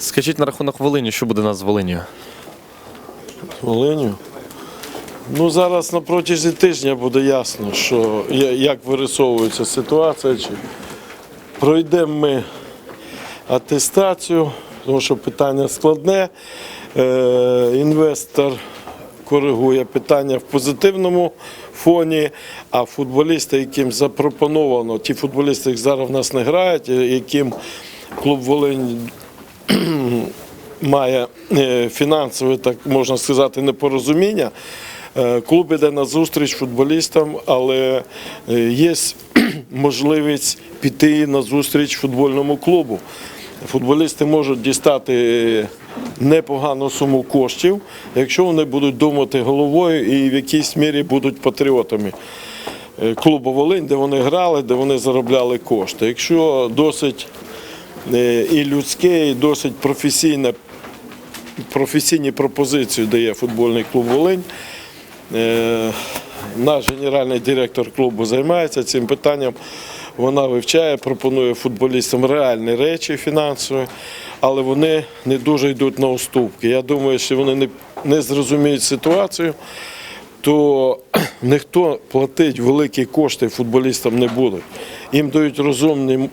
Скажіть на рахунок Волині, що буде у нас з Волинію? Волиню. Ну, зараз на протязі тижня буде ясно, що як вирисовується ситуація. Чи пройдемо ми атестацію, тому що питання складне. Е, інвестор коригує питання в позитивному фоні, а футболісти, яким запропоновано, ті футболісти, які зараз в нас не грають, яким клуб Волинь має е, фінансове, так можна сказати, непорозуміння. Е, Клуб іде на зустріч футболістам, але е, є можливість піти на зустріч футбольному клубу. Футболісти можуть дістати непогану суму коштів, якщо вони будуть думати головою і в якійсь мірі будуть патріотами клубу Волинь, де вони грали, де вони заробляли кошти. Якщо досить і людське, і досить професійне, професійні пропозиції дає футбольний клуб Волинь. Е, Наш генеральний директор клубу займається цим питанням. Вона вивчає, пропонує футболістам реальні речі фінансові, але вони не дуже йдуть на уступки. Я думаю, що вони не, не зрозуміють ситуацію, то ніхто платить великі кошти футболістам не буде. Їм дають розумні е,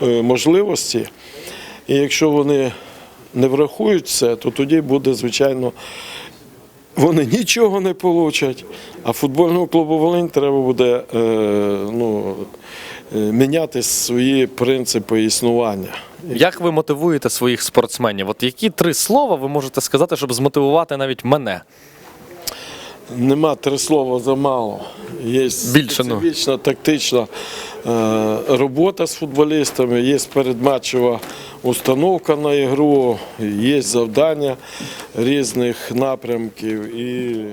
можливості, і якщо вони не врахують це, то тоді буде, звичайно, вони нічого не получать. А футбольному клубу Волинь треба буде е, ну, е, міняти свої принципи існування. Як ви мотивуєте своїх спортсменів? От які три слова ви можете сказати, щоб змотивувати навіть мене? Нема три слова замало. Є Більше, ну. тактична е, робота з футболістами, є передматчева установка на ігру, є завдання різних напрямків і